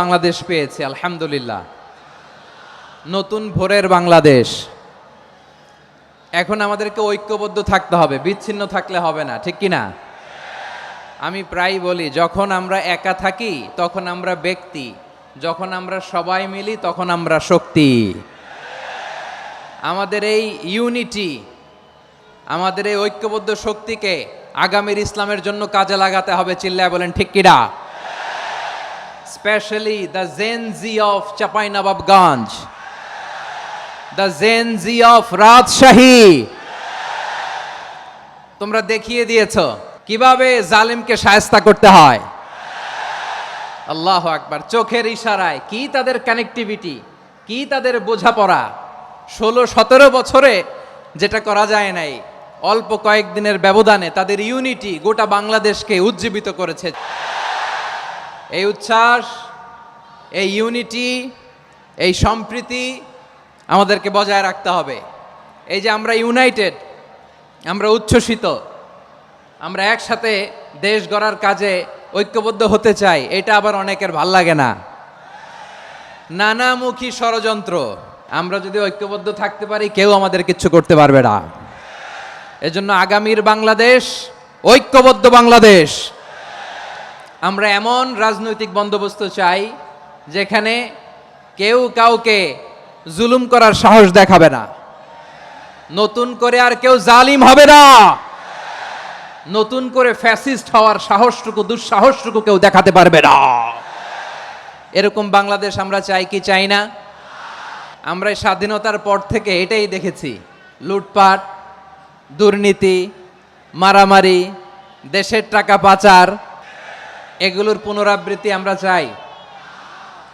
বাংলাদেশ পেয়েছে, আলহামদুলিল্লাহ। নতুন ভোরের বাংলাদেশ। এখন আমাদেরকে ঐক্যবদ্ধ থাকতে হবে, বিচ্ছিন্ন থাকলে হবে না, ঠিক কি না আমি প্রায় বলি, যখন আমরা একা থাকি, তখন আমরা ব্যক্তি। যখন আমরা সবাই মিলি, তখন আমরা শক্তি। আমাদের এই ইউনিটি, আমাদের এই ঐক্যবদ্ধ শক্তিকে আগামীর ইসলামের জন্য কাজে লাগাতে হবে, চিল্লায় বলেন, ঠিক কিনা? Specially the Gen Z of Chapainawabganj the Gen Z of Rajshahi তোমরা দেখিয়ে দিয়েছ, কীভাবে জালিমকে সায়স্তা করতে হয়। আল্লাহ আকবার, চোখের ইশারায়, কি তাদের কানেক্টিভিটি কি তাদের বোঝাপড়া। ষোলো সতেরো বছরে যেটা করা যায় নাই, অল্প কয়েকদিনের ব্যবধানে তাদের ইউনিটি গোটা বাংলাদেশকে উজ্জীবিত করেছে। এই উচ্ছ্বাস, এই ইউনিটি এই সম্প্রীতি আমাদেরকে বজায় রাখতে হবে। এই যে আমরা ইউনাইটেড আমরা উচ্ছ্বসিত, আমরা একসাথে দেশ গড়ার কাজে ঐক্যবদ্ধ হতে চাই, এটা আবার অনেকের ভালো লাগে না। নানামুখী ষড়যন্ত্র, আমরা যদি ঐক্যবদ্ধ থাকতে পারি, কেউ আমাদের কিচ্ছু করতে পারবে না। এজন্য আগামীর বাংলাদেশ, ঐক্যবদ্ধ বাংলাদেশ আমরা এমন রাজনৈতিক বন্দোবস্ত চাই যেখানে কেউ কাউকে জুলুম করার সাহস দেখাবে না। নতুন করে আর কেউ জালিম হবে না। নতুন করে ফ্যাসিস্ট হওয়ার সাহসটুকু, দুঃসাহসটুকু কেউ দেখাতে পারবে না। এরকম বাংলাদেশ আমরা চাই কি চাই না? আমরা স্বাধীনতার পর থেকে এটাই দেখেছি। লুটপাট, দুর্নীতি, মারামারি, দেশের টাকা পাচার এগুলোর পুনরাবৃত্তি আমরা চাই।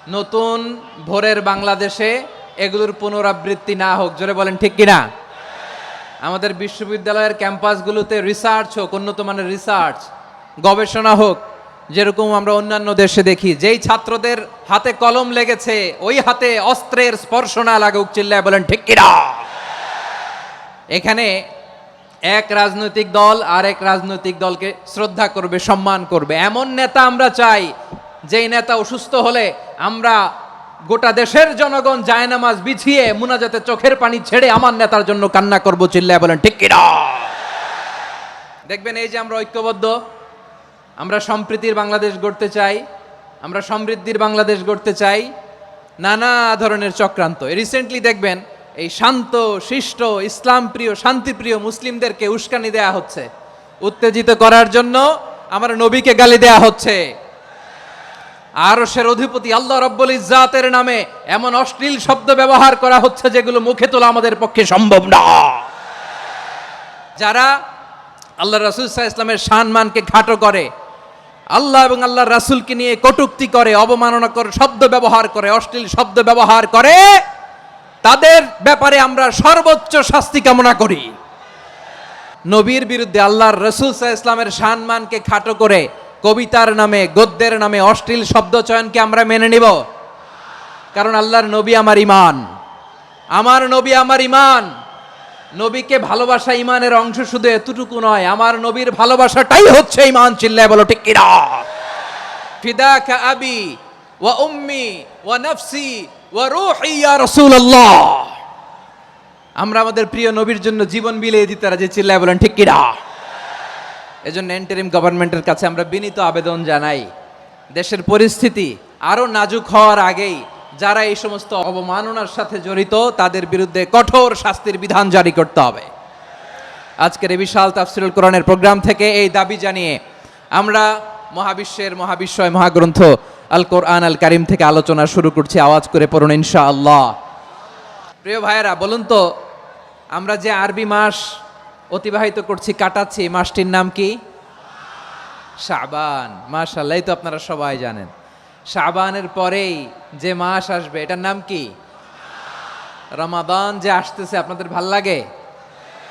নতুন ভোরের বাংলাদেশে এগুলোর পুনরাবৃত্তি না হোক, জোরে বলেন ঠিক কিনা? আমাদের বিশ্ববিদ্যালয়ের ক্যাম্পাসগুলোতে রিসার্চ হোক, উন্নত মানের রিসার্চ, গবেষণা হোক, যেরকম আমরা অন্যান্য দেশে দেখি, যেই ছাত্রদের হাতে কলম লেগেছে, ওই হাতে অস্ত্রের স্পর্শ না লাগুক, চিল্লায় বলেন ঠিক কিনা? এখানে এক রাজনৈতিক দল আর এক রাজনৈতিক দলকে শ্রদ্ধা করবে, সম্মান করবে। এমন নেতা আমরা চাই, যেই নেতা অসুস্থ হলে আমরা গোটা দেশের জনগণ জায়নামাজ বিছিয়ে মুনাজাতে চোখের পানি ছেড়ে আমার নেতার জন্য কান্না করব, চিল্লায় বলেন, ঠিক দেখবেন, এই যে আমরা ঐক্যবদ্ধ, আমরা সম্প্রীতির বাংলাদেশ গড়তে চাই, আমরা সমৃদ্ধির বাংলাদেশ গড়তে চাই, নানা ধরনের চক্রান্ত। রিসেন্টলি দেখবেন এই শান্ত, শিষ্ট ইসলাম প্রিয় শান্তিপ্রিয় মুসলিমদেরকে উস্কানি দেয়া হচ্ছে। উত্তেজিত করার জন্য আমার নবীকে গালি দেয়া হচ্ছে। আরসের অধিপতি আল্লাহ রব্বুল ইজ্জাতের নামে এমন অশ্লীল শব্দ ব্যবহার করা হচ্ছে যেগুলো মুখে তোলা আমাদের পক্ষে সম্ভব না। যারা আল্লাহ রাসুল সাহা ইসলামের সম্মানকে খাটো করে, আল্লাহ এবং আল্লাহ রাসুলকে নিয়ে কটুক্তি করে অবমাননা করে শব্দ ব্যবহার করে, অশ্লীল শব্দ ব্যবহার করে তাদের ব্যাপারে আমরা সর্বোচ্চ শাস্তি কামনা করি। নবীর বিরুদ্ধে আল্লাহর রসুল ইসলামের সম্মানকে খাটো করে কবিতার নামে, গদ্যের নামে অশ্লীল শব্দ চয়নকে আমরা মেনে নিব। কারণ আল্লাহর নবী আমার ইমান আমার নবী আমার ইমান নবীকে ভালোবাসা ইমানের অংশ শুধু এতটুকু নয়, আমার নবীর ভালোবাসাটাই হচ্ছে ইমান চিল্লায় বলো ঠিক কিনা? ফিদাকা আবি ওয়া উম্মি ওয়া নফসি আমরা আমাদের প্রিয় নবীর জন্য জীবন বিলিয়ে দিতে রাজি চিল্লায় বলেন, ঠিক কিনা? এজন্য এন্টারিম গভর্নমেন্টের কাছে আমরা বিনীত আবেদন জানাই, দেশের পরিস্থিতি আরও নাজুক হওয়ার আগেই যারা এই সমস্ত অবমাননার সাথে জড়িত, তাদের বিরুদ্ধে কঠোর শাস্তির বিধান জারি করতে হবে। আজকের এই বিশাল তাফসিরুল কোরআনের প্রোগ্রাম থেকে এই দাবি জানিয়ে আমরা মহাবিশ্বের মহাবিশ্বয় মহাগ্রন্থ আল কোরআন আল কারিম থেকে আলোচনা শুরু করছি, আওয়াজ করে পড়ুন ইনশা আল্লাহ প্রিয় ভাইয়েরা, বলুন তো, আমরা যে আরবি মাস অতিবাহিত করছি, কাটাচ্ছি মাসটির নাম কি? শাবান। মাশাল্লাহ তো আপনারা সবাই জানেন। শাবানের পরেই যে মাস আসবে, এটার নাম কি? রমাদান যে আসতেছে, আপনাদের ভালো লাগে?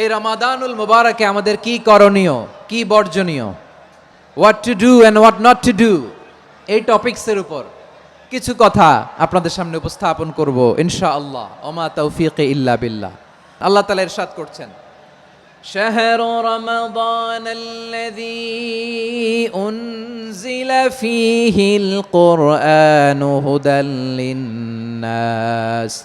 এই রমাদানুল মুবারকে আমাদের কি করণীয় কি বর্জনীয় what to do and what not to do এই টপিক্সের উপর কিছু কথা আপনাদের সামনে উপস্থাপন করব ইনশা আল্লাহ ওমা তৌফিক ইল্লা বিল্লাহ আল্লাহ তালা ইরশাদ করছেন شهر رمضان الذي أنزل فيه القرآن هدى للناس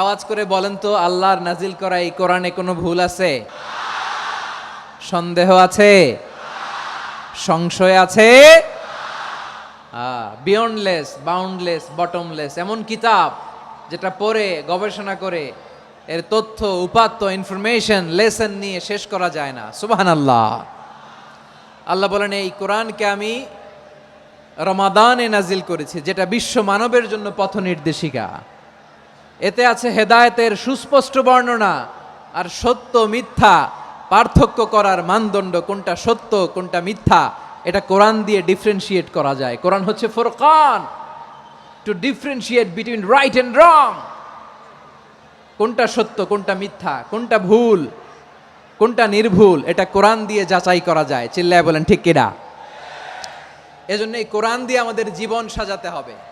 আওয়াজ করে বলেন তো, আল্লাহর নাজিল করা এই কোরআনে কোনো ভুল আছে? সন্দেহ আছে? সংশয় আছে? বিয়ন্ডলেস বাউন্ডলেস বটমলেস এমন কিতাব যেটা পড়ে, গবেষণা করে, এর তথ্য, উপাত্ত ইনফরমেশন লেসন নিয়ে শেষ করা যায় না। সুবাহান আল্লাহ আল্লাহ বলেন, এই কোরআনকে আমি রমাদানে নাজিল করেছি, যেটা বিশ্ব মানবের জন্য পথ নির্দেশিকা এতে আছে হেদায়েতের সুস্পষ্ট বর্ণনা আর সত্য মিথ্যা, পার্থক্য করার মানদণ্ড কোনটা সত্য, কোনটা মিথ্যা, এটা কোরআন দিয়ে ডিফারেন্সিয়েট করা যায়। কোরআন হচ্ছে Furqan. To differentiate between right and wrong কোনটা সত্য, কোনটা মিথ্যা, কোনটা ভুল, কোনটা নির্ভুল, এটা কোরআন দিয়ে যাচাই করা যায়। চিল্লায় বলেন, ঠিক কিনা? এজন্য এই কোরআন দিয়ে আমাদের জীবন সাজাতে হবে।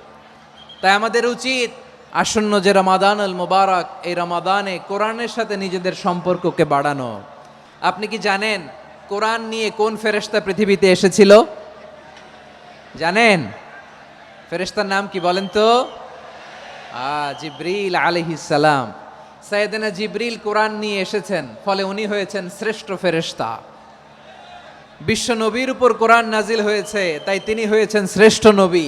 তাই আমাদের উচিত আসন্ন যে রমাদান আল মুবারক, এই রমাদানে কোরআনের সাথে নিজেদের সম্পর্ককে বাড়ানো। আপনি কি জানেন কোরআন নিয়ে কোন ফেরেশতা পৃথিবীতে এসেছিল? জানেন? ফেরেশতার নাম কি বলেন তো? জিব্রিল আলহিসাল্লাম সাইয়েদেনা জিব্রিল কোরআন নিয়ে এসেছেন, ফলে উনি হয়েছেন শ্রেষ্ঠ ফেরেশতা। বিশ্ব নবীর উপর কোরআন নাজিল হয়েছে, তাই তিনি হয়েছেন শ্রেষ্ঠ নবী।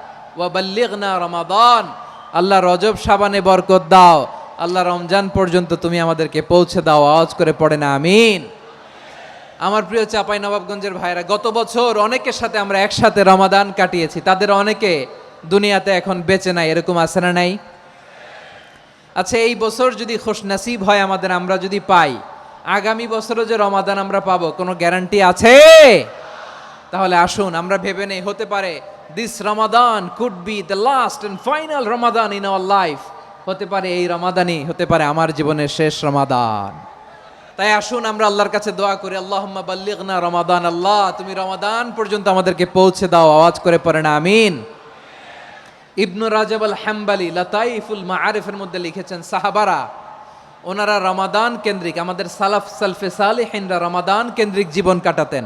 শাবান ওয়া বাল্লিগনা রমাদান। আল্লাহ রজব সাবানে বরকত দাও। আল্লাহ রমজান পর্যন্ত তুমি আমাদেরকে পৌঁছে দাও। আওয়াজ করে পড়ে না, আমিন। আমার প্রিয় চাপাই নবাবগঞ্জের ভাইরা, গত বছর অনেকের সাথে আমরা একসাথে রমাদান কাটিয়েছি। তাদের অনেকে দুনিয়াতে এখন বেঁচে নাই, এরকম আছে না নাই? আচ্ছা এই বছর যদি খোশ নাসিব হয় আমাদের, আমরা যদি পাই, আগামী বছরও যে রমাদান আমরা পাবো, কোনো গ্যারান্টি আছে? তাহলে আসুন, আমরা ভেবে নেই, হতে পারে this Ramadan could be the last and final Ramadan in our life হতে পারে এই রমাদানই হতে পারে আমার জীবনের শেষ রমাদান তাই আসুন আমরা আল্লাহর কাছে দোয়া করি আল্লাহ বাল্লিগনা রমাদান আল্লাহ, তুমি রমাদান পর্যন্ত আমাদেরকে পৌঁছে দাও, আওয়াজ করে পড়ে না আমিন। ইবনু রাজাব আল হাম্বালি লাতাইফুল মাআরিফের মধ্যে লিখেছেন, সাহাবারা, ওনারা রমাদান কেন্দ্রিক, আমাদের সালাফ সালফে সালিহিনরা রমাদান কেন্দ্রিক জীবন কাটাতেন।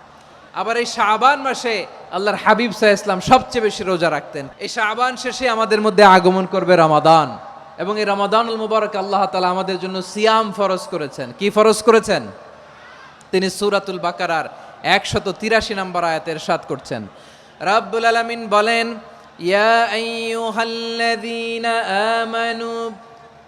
আবার এই শাবান মাসে আল্লাহর হাবিব সাহা ইসলাম সবচেয়ে বেশি রোজা রাখতেন। এই শাবান শেষে আমাদের মধ্যে আগমন করবে রমাদান। এবং এই রমাদানুল মুবারক আল্লাহ তালা আমাদের জন্য সিয়াম ফরজ করেছেন। কি ফরজ করেছেন? তিনি সুরাতুল বাকারার একশত তিরাশি নম্বর আয়াতের সাত করছেন। রাব্বুল আলামিন বলেন, ইয়া আমানু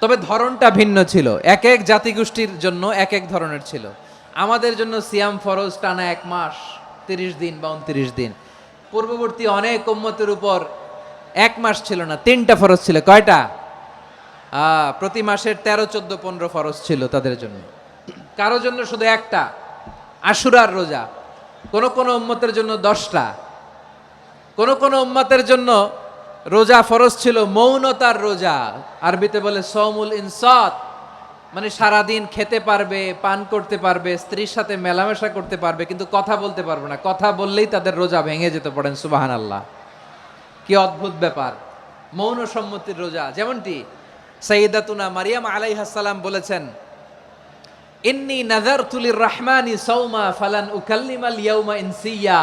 তবে ধরনটা ভিন্ন ছিল। এক এক জাতিগোষ্ঠীর জন্য এক এক ধরনের ছিল। আমাদের জন্য সিয়াম ফরজ টানা এক মাস, তিরিশ দিন বা উনত্রিশ দিন। পূর্ববর্তী অনেক উম্মতের উপর এক মাস ছিল না, তিনটা ফরজ ছিল। কয়টা? প্রতি মাসের তেরো, চোদ্দ, পনেরো ফরজ ছিল তাদের জন্য। কারও জন্য শুধু একটা, আশুরার রোজা। কোন কোন উম্মতের জন্য দশটা। কোনো কোনো উম্মতের জন্য রোজা ফরজ ছিল, মৌনতার রোজা। আরবিতে বলে সৌমুল ইনসাত। মানে সারাদিন খেতে পারবে, পান করতে পারবে, স্ত্রীর সাথে মেলামেশা করতে পারবে, কিন্তু কথা বলতে পারবে না। কথা বললেই তাদের রোজা ভেঙে যেতে পারেন সুবাহান আল্লাহ কি অদ্ভুত ব্যাপার। মৌন সম্মতির রোজা, যেমনটি সঈদাতুনা মারিয়াম আলাইহাসাল্লাম বলেছেন, ইন্নি নাজার তুলির রহমানি সৌমা ফালান উকাল্লিমাল ইয়াউমা ইনসিয়া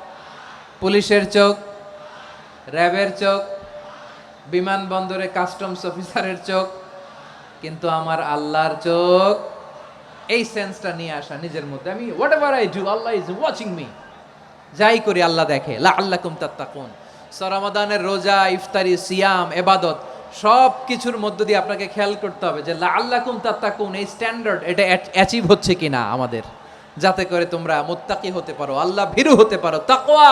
পুলিশের চোখ, র্যাবের চোখ বিমানবন্দরে কাস্টমস অফিসারের চোখ, কিন্তু আমার আল্লাহর চোখ। এই সেন্সটা নিয়ে আসা নিজের মধ্যে। আমি whatever I do Allah is watching me যাই করি আল্লাহ দেখে। লা আল্লাহ কুম তাত্তাকুন সরামাদানের রোজা, ইফতারি, সিয়াম, এবাদত সব কিছুর মধ্য দিয়ে আপনাকে খেয়াল করতে হবে যে লা আল্লাহ কুম তাত্তাকুন, এই স্ট্যান্ডার্ড এটা অ্যাচিভ হচ্ছে কিনা আমাদের। যাতে করে তোমরা মুত্তাকি হতে পারো, আল্লাহ ভীরু হতে পারো। তাকওয়া!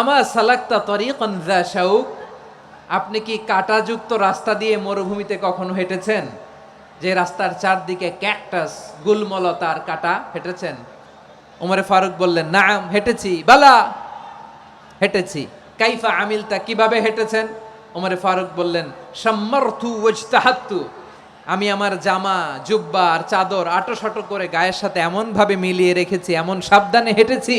আমা সালাক্তা তরিকন শাউক, আপনি কি কাঁটাযুক্ত রাস্তা দিয়ে মরুভূমিতে কখনো হেঁটেছেন? যে রাস্তার চারদিকে ক্যাকটাস গুলমলতার কাটা হেঁটেছেন? ওমরে ফারুক বললেন, নাম, হেঁটেছি। বালা, হেঁটেছি। কাইফা আমিলতা, কীভাবে হেঁটেছেন? ওমরে ফারুক বললেন সম্মার্থু ওজতাহাত্তু আমি আমার জামা, জুব্বা আর চাদর আটো সাটো করে গায়ের সাথে এমনভাবে মিলিয়ে রেখেছি, এমন সাবধানে হেঁটেছি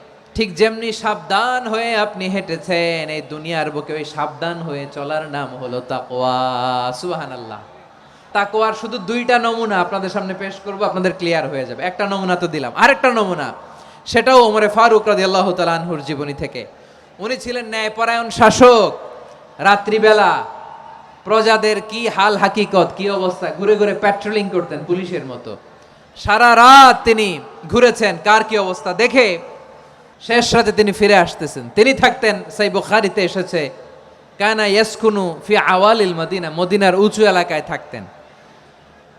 ঠিক যেমনি সাবধান হয়ে আপনি হেঁটেছেন, এই দুনিয়ার বুকে ওই সাবধান হয়ে চলার নাম হলো তাকওয়া। সুবহানাল্লাহ। তাকওয়ার শুধু দুইটা নমুনা আপনাদের সামনে পেশ করব, আপনাদের ক্লিয়ার হয়ে যাবে। একটা নমুনা তো দিলাম। আরেকটা নমুনা, সেটাও ওমরে ফারুক রাদিয়াল্লাহু তাআলা আনহুর জীবনী থেকে। উনি ছিলেন ন্যায়পরায়ণ শাসক। রাত্রিবেলা প্রজাদের কি হাল হাকিকত, কি অবস্থা, ঘুরে ঘুরে প্যাট্রোলিং করতেন পুলিশের মতো। সারা রাত তিনি ঘুরেছেন, কার কি অবস্থা, দেখে শেষ রাতে তিনি ফিরে আসতেছেন। তিনি থাকতেন, সেই বুখারিতে এসেছে, কানা ইয়াসকুনু ফি আওয়ালিল মদিনা মদিনার উঁচু এলাকায় থাকতেন।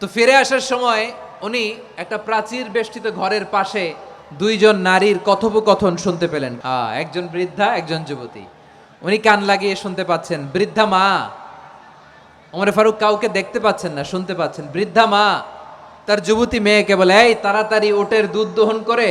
তো ফিরে আসার সময় উনি একটা প্রাচীর বেষ্টিত ঘরের পাশে দুইজন নারীর কথোপকথন শুনতে পেলেন। একজন বৃদ্ধা, একজন যুবতী। উনি কান লাগিয়ে শুনতে পাচ্ছেন, বৃদ্ধা মা। ওমরে ফারুক কাউকে দেখতে পাচ্ছেন না, শুনতে পাচ্ছেন, বৃদ্ধা মা। তার যুবতী মেয়েকে বলে, এই তাড়াতাড়ি ওটের দুধ দহন করে।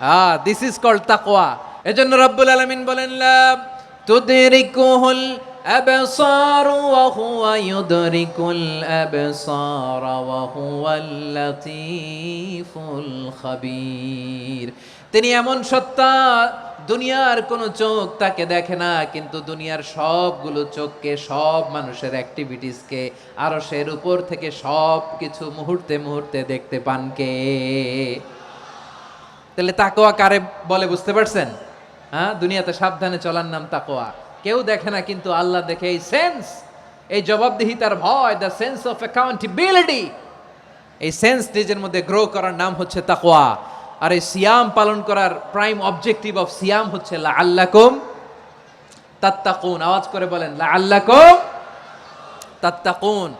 আহ দিস ইজ কল্ড তাকওয়া এজন্য রব্বুল আলামিন বলেন তুদরিকুহুল হুয়া ইউদরিকুল আবসার ওয়া হুয়াল লাতীফুল খাবীর। তিনি এমন সত্তা, দুনিয়ার কোনো চোখ তাকে দেখে না, কিন্তু দুনিয়ার সবগুলো চোখকে, সব মানুষের অ্যাক্টিভিটিসকে আরও সের উপর থেকে সব কিছু মুহূর্তে মুহূর্তে দেখতে পান কে? তাহলে তাকোয়া কারে বলে বুঝতে পারছেন? হ্যাঁ দুনিয়াতে সাবধানে চলার নাম তাকোয়া কেউ দেখে না, কিন্তু আল্লাহ দেখে এই সেন্স এই জবাবদিহিতার ভয় দ্য সেন্স অফ অ্যাকাউন্টেবিলিটি এই সেন্স নিজের মধ্যে গ্রো করার নাম হচ্ছে তাকোয়া আর এই সিয়াম পালন করার প্রাইম অবজেক্টিভ অফ সিয়াম হচ্ছে লা আল্লাকুম তাত্তাকুন। আওয়াজ করে বলেন লা আল্লাকুম তাত্তাকুন।